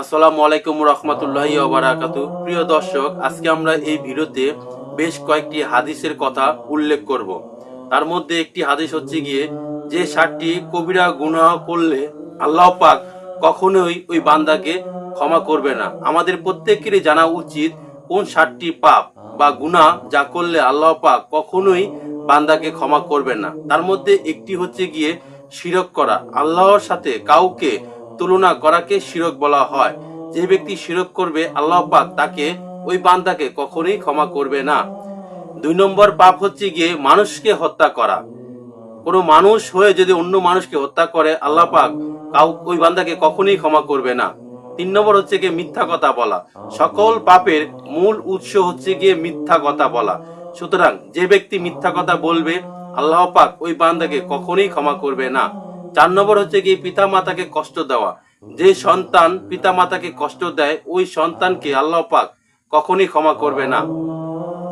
আসসালামু আলাইকুম রহমতুল্লাহি ওবারাকাতু প্রিয় দর্শক, আজকে আমরা এই ভিডিওতে বেশ কয়েকটি হাদিসের কথা উল্লেখ করব। তার মধ্যে একটি হাদিস হচ্ছে গিয়ে, যে ষাটটি কবিরা গুনাহ করলে আল্লাহ পাক কখনোই ওই বান্দাকে ক্ষমা করবে না। আমাদের প্রত্যেকেরই জানা উচিত কোন ষাটটি পাপ বা গুনাহ যা করলে আল্লাহ পাক কখনোই বান্দাকে ক্ষমা করবে না। তার মধ্যে একটি হচ্ছে গিয়ে শিরক করা। আল্লাহর সাথে কাউকে তুলনা করাকে শিরক বলা হয়। যে ব্যক্তি শিরক করবে, আল্লাহ পাক তাকে ওই বান্দাকে কখনোই ক্ষমা করবে না। দুই নম্বর পাপ হচ্ছে গিয়ে মানুষকে হত্যা করা। কোনো মানুষ হয়ে যদি অন্য মানুষকে হত্যা করে, আল্লাহ পাক কাউ, ওই বান্দাকে কখনোই ক্ষমা করবে না। তিন নম্বর হচ্ছে গিয়ে মিথ্যা কথা বলা। সকল পাপের মূল উৎস হচ্ছে গিয়ে মিথ্যা কথা বলা। সুতরাং যে ব্যক্তি মিথ্যা কথা বলবে, আল্লাহ পাক ওই বান্দাকে কখনোই ক্ষমা করবে না। চার নম্বর হচ্ছে গিয়ে পিতা মাতাকে কষ্ট দেওয়া। যে সন্তান পিতা মাতাকে কষ্ট দেয়, ওই সন্তানকে আল্লাহ পাক কখনোই ক্ষমা করবে না।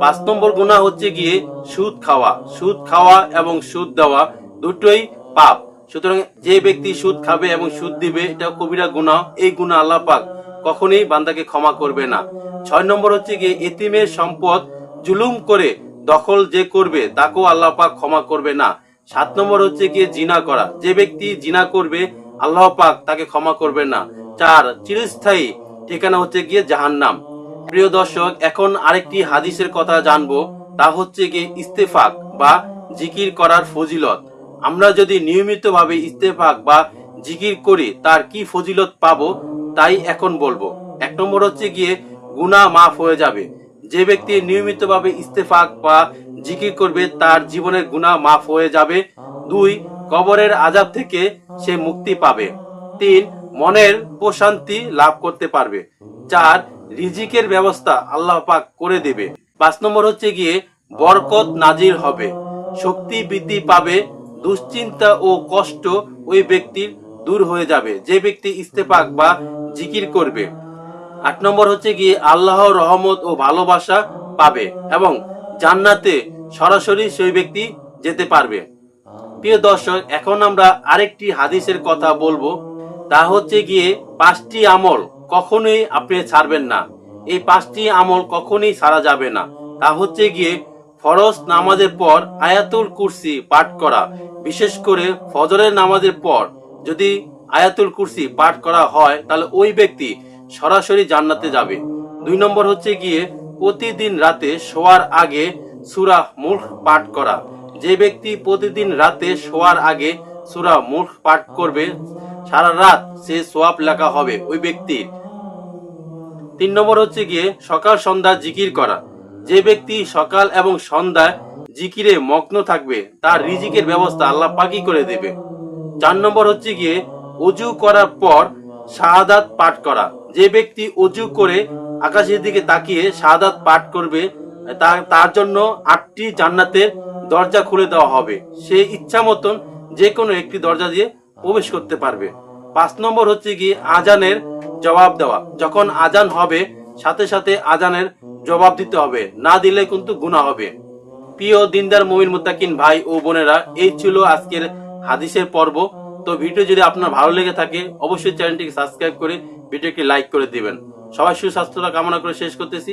পাঁচ নম্বর গুণা হচ্ছে গিয়ে সুদ খাওয়া। সুদ খাওয়া এবং সুদ দেওয়া দুটোই পাপ। সুতরাং যে ব্যক্তি সুদ খাবে এবং সুদ দিবে এটা কবিরা গুণা এই গুণা আল্লাহ পাক কখনোই বান্দাকে ক্ষমা করবে না। ছয় নম্বর হচ্ছে গিয়ে এতিমের সম্পদ জুলুম করে দখল যে করবে, তাকেও আল্লাহ পাক ক্ষমা করবে না। সাত নম্বর হচ্ছে গিয়ে জিনা করা। যে ব্যক্তি জিনা করবে, আল্লাহ পাক তাকে ক্ষমা করবে না। চার, চিরস্থায়ী ঠিকানা হচ্ছে গিয়ে জাহান্নাম। প্রিয় দর্শক, এখন আরেকটি হাদিসের কথা জানব। তা হচ্ছে গিয়ে ইস্তেফাক বা জিকির করার ফজিলত। আমরা যদি নিয়মিতভাবে ইস্তেফাক বা জিকির করি, তার কি ফজিলত পাবো, তাই এখন বলব। এক নম্বর হচ্ছে গিয়ে গুনাহ মাফ হয়ে যাবে। যে ব্যক্তি নিয়মিতভাবে ইস্তেফাক বা জিকির করবে, তার জীবনের গুনাহ মাফ হয়ে যাবে। দুই, কবরের আজাব থেকে সে মুক্তি পাবে। তিন, মনের প্রশান্তি লাভ করতে পারবে। চার, রিজিকের ব্যবস্থা আল্লাহ পাক করে দেবে। পাঁচ নম্বর হচ্ছে গিয়ে, বরকত নাজির হবে। শক্তি বৃদ্ধি পাবে, দুশ্চিন্তা ও কষ্ট ওই ব্যক্তির দূর হয়ে যাবে। যে ব্যক্তি ইস্তেফাক বা জিকির করবে। আট নম্বর হচ্ছে গিয়ে আল্লাহ রহমত ও ভালোবাসা পাবে এবং জান্নাতে সরাসরি সেই ব্যক্তি যেতে পারবে। প্রিয় দর্শক, এখন আমরা আরেকটি হাদিসের কথা বলব। তা হচ্ছে গিয়ে পাঁচটি আমল কখনোই আপনি ছাড়বেন না। এই পাঁচটি আমল কখনোই ছাড়া যাবে না। তা হচ্ছে গিয়ে ফরজ নামাজের পর আয়াতুল কুরসি পাঠ করা, বিশেষ করে ফজরের নামাজের পর যদি আয়াতুল কুরসি পাঠ করা হয়, তাহলে ওই ব্যক্তি সরাসরি জান্নাতে যাবে। দুই নম্বর হচ্ছে গিয়ে প্রতিদিন রাতে শোয়ার আগে সুরা মুখ পাঠ করা। যে ব্যক্তি প্রতিদিন রাতে শোয়ার আগে সুরা মুখ পাঠ করবে, সারা রাত সে সোয়াব লেখা হবে ওই ব্যক্তির। তিন নম্বর হচ্ছে গিয়ে সকাল সন্ধ্যা জিকির করা। যে ব্যক্তি সকাল এবং সন্ধ্যায় জিকিরে মগ্ন থাকবে, তার রিজিকের ব্যবস্থা আল্লাহ পাকি করে দেবে। চার নম্বর হচ্ছে গিয়ে অজু করার পর শাহাদাত পাঠ করা। যে ব্যক্তি অজু করে আকাশের দিকে তাকিয়ে শাহাদাত পাঠ করবে তার জন্য আটটি জান্নাতের দরজা খুলে দেওয়া হবে। সে ইচ্ছা মতন যে কোনো একটি দরজা দিয়ে প্রবেশ করতে পারবে। পাঁচ নম্বর হচ্ছে কি আজানের জবাব দেওয়া। যখন আজান হবে, সাথে সাথে আজানের জবাব দিতে হবে। না দিলে কিন্তু গুণা হবে। প্রিয় দিনদার মমিন মুত্তাকিন ভাই ও বোনেরা, এই ছিল আজকের হাদিসের পর্ব। তো ভিডিও যদি আপনার ভালো লেগে থাকে, অবশ্যই চ্যানেলটিকে সাবস্ক্রাইব করে ভিডিওটি লাইক করে দিবেন। সবাই সুস্বাস্থ্যতা কামনা করে শেষ করতেছি।